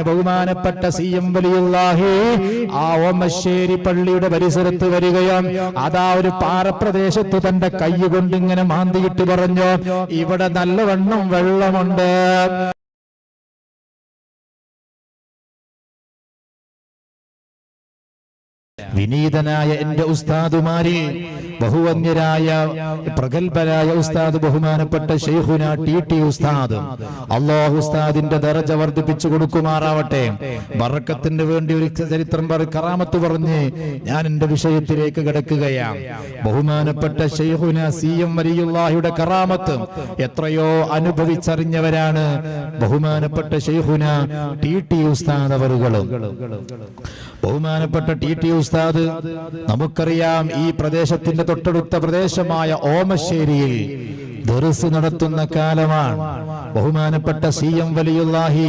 ബഹുമാനപ്പെട്ട C M വലിയുള്ളാഹി ആ ഓമശ്ശേരി പള്ളിയുടെ പരിസരത്ത് വരികയും അതാ ഒരു പാറപ്രദേശത്ത് തന്റെ കൈ കൊണ്ട് ഇങ്ങനെ മാന്തിയിട്ട് പറഞ്ഞു ഇവിടെ നല്ലവണ്ണം വെള്ളമുണ്ട്. വിനീതനായ എന്റെ ഉസ്താദുമാരിൽ ബഹുവന്യരായ പ്രഗത്ഭരായ ഉസ്താദ് ബഹുമാനപ്പെട്ട ഷെയ്ഖുന ടി ടി ഉസ്താദ്. അള്ളാഹു ഉസ്താദിന്റെ ദറജ വർദ്ധിപ്പിച്ചു കൊടുക്കുമാറാവട്ടെ. ബറക്കത്തിന് വേണ്ടി ഒരു ചരിത്രം കറാമത്ത് പറഞ്ഞ് ഞാൻ എന്റെ വിഷയത്തിലേക്ക് കിടക്കുകയാണ് ബഹുമാനപ്പെട്ട ഷെയ്ഖുന സി എം വലിയുള്ളാഹിയുടെ കറാമത്ത് എത്രയോ അനുഭവിച്ചറിഞ്ഞവരാണ് ബഹുമാനപ്പെട്ട ഷെയ്ഖുന ടി ടി ഉസ്താദ് അവറുകളും ബഹുമാനപ്പെട്ട ടി ടി ഉസ്താദ് നമുക്കറിയാം ഈ പ്രദേശത്തിന്റെ തൊട്ടടുത്ത പ്രദേശമായ ഓമശ്ശേരിയിൽ ദർസ് നടത്തുന്ന കാലമാണ്. ബഹുമാനപ്പെട്ട സി എം വലിയുല്ലാഹി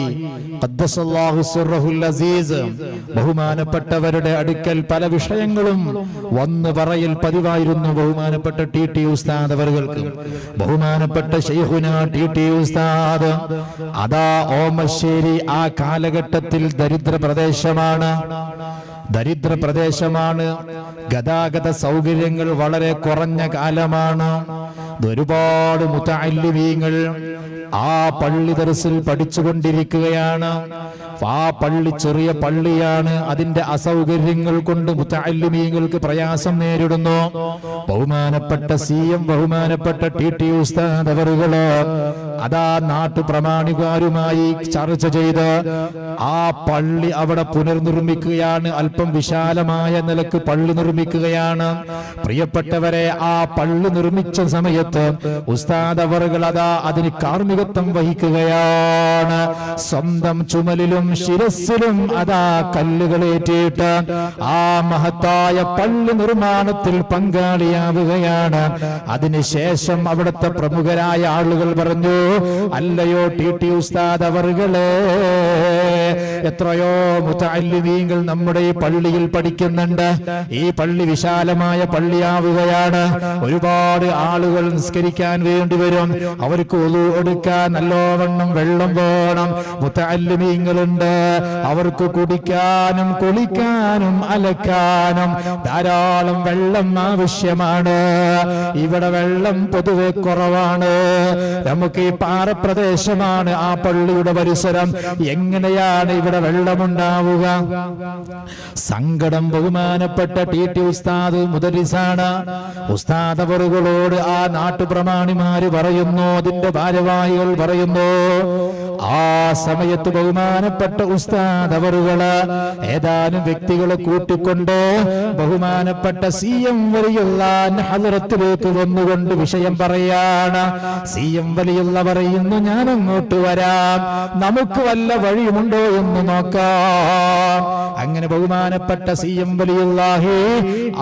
അസീസ് ബഹുമാനപ്പെട്ടവരുടെ അടുക്കൽ പല വിഷയങ്ങളും വന്ന് പറയൽ പതിവായിരുന്നു ബഹുമാനപ്പെട്ട ടി ടി ഉസ്താദ് അവർക്ക് ബഹുമാനപ്പെട്ട ഷെയ്ഖുന ടി ടി ഉസ്താദ് അതാ ഓമശ്ശേരി ആ കാലഘട്ടത്തിൽ ദരിദ്ര പ്രദേശമാണ്. ദരിദ്ര പ്രദേശമാണ്. ഗതാഗത സൗകര്യങ്ങൾ വളരെ കുറഞ്ഞ കാലമാണ്. ഒരുപാട് മുത്തല്ലിമീങ്ങൾ ആ പള്ളി ദർസിൽ പഠിച്ചുകൊണ്ടിരിക്കുകയാണ്. ആ പള്ളി ചെറിയ പള്ളിയാണ്. അതിന്റെ അസൗകര്യങ്ങൾ കൊണ്ട് മുത്തല്ലുമീങ്ങൾക്ക് പ്രയാസം നേരിടുന്നു. ബഹുമാനപ്പെട്ട സി എം ബഹുമാനപ്പെട്ട ടി ടി ഉസ്താദ് അവറുകൾ അതാ നാട്ടു പ്രമാണികാരുമായി ചർച്ച ചെയ്ത് ആ പള്ളി അവിടെ പുനർനിർമ്മിക്കുകയാണ്. അല്പം വിശാലമായ നിലയ്ക്ക് പള്ളി നിർമ്മിക്കുകയാണ്. പ്രിയപ്പെട്ടവരെ ആ പള്ളി നിർമ്മിച്ച സമയത്ത് ഉസ്താദ് അവറുകൾ അതാ അതിന് കാർമ്മികത്വം വഹിക്കുകയാണ്. സ്വന്തം ചുമലിലും ശിരസിലും അതാ കല്ലുകളേറ്റിട്ട് ആ മഹത്തായ പള്ളി നിർമ്മാണത്തിൽ പങ്കാളിയാവുകയാണ്. അതിനുശേഷം അവിടുത്തെ പ്രമുഖരായ ആളുകൾ പറഞ്ഞു അല്ലയോ ടി ടി ഉസ്താദ് അവറുകളെ എത്രയോ മുത്തല്ലിമീങ്ങൾ നമ്മുടെ ഈ പള്ളിയിൽ പഠിക്കുന്നുണ്ട്. ഈ പള്ളി വിശാലമായ പള്ളിയാവുകയാണ്. ഒരുപാട് ആളുകൾ നിസ്കരിക്കാൻ വേണ്ടി വരും. അവർക്ക് ഒതു എടുക്കാൻ നല്ലോവണ്ണം വെള്ളം വേണം. മുത്തല്ലിമീങ്ങളുണ്ട് അവർക്ക് കുടിക്കാനും കുളിക്കാനും അലക്കാനും ധാരാളം വെള്ളം ആവശ്യമാണ്. ഇവിടെ വെള്ളം പൊതുവെ കുറവാണ്. നമുക്ക് ഈ പാറപ്രദേശമാണ് ആ പള്ളിയുടെ പരിസരം. എങ്ങനെയാണ് ഇവിടെ വെള്ളമുണ്ടാവുക. സങ്കടം ബഹുമാനപ്പെട്ട ടി ടി ഉസ്താദ് മുതലിസാണ് ഉസ്താദ് ആ നാട്ടുപ്രമാണിമാര് പറയുന്നു അതിന്റെ ഭാരവാഹികൾ പറയുന്നു ആ സമയത്ത് ബഹുമാനപ്പെട്ട ഉസ്താദ് അവറുകൾ ഏതാനും വ്യക്തികളെ കൂട്ടിക്കൊണ്ട് ബഹുമാനപ്പെട്ട സി എം വലിയുള്ള ഹലറത്തിലേക്ക് വന്നുകൊണ്ട് വിഷയം പറയാണ്. സി എം വലിയുള്ള പറയുന്നു ഞാൻ അങ്ങോട്ട് വരാം. നമുക്ക് വല്ല വഴിയുമുണ്ടോ എന്ന് നോക്കാം. അങ്ങനെ ബഹുമാനപ്പെട്ട സി എം വലിയുള്ളാഹി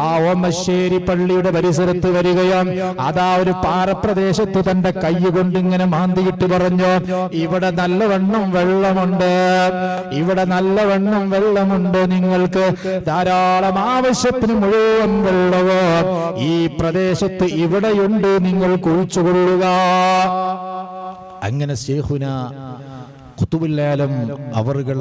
ആ ഓമശ്ശേരി പള്ളിയുടെ പരിസരത്ത് വരികയും അതാ ഒരു പാറപ്രദേശത്ത് തന്റെ കൈ കൊണ്ട് ഇങ്ങനെ മാന്തിയിട്ട് പറഞ്ഞു ഇവിടെ നല്ലവണ്ണം വെള്ളമുണ്ട് ഇവിടെ നല്ലവണ്ണം വെള്ളമുണ്ട് നിങ്ങൾക്ക്. ധാരാളം ആവശ്യത്തിന് മുഴുവൻ വെള്ളവും ഈ പ്രദേശത്ത് ഇവിടെയുണ്ട് നിങ്ങൾ കുഴിച്ചുകൊള്ളുക. അങ്ങനെ ശേഖുന കുത്തുബുല്ലാലം അവറുകൾ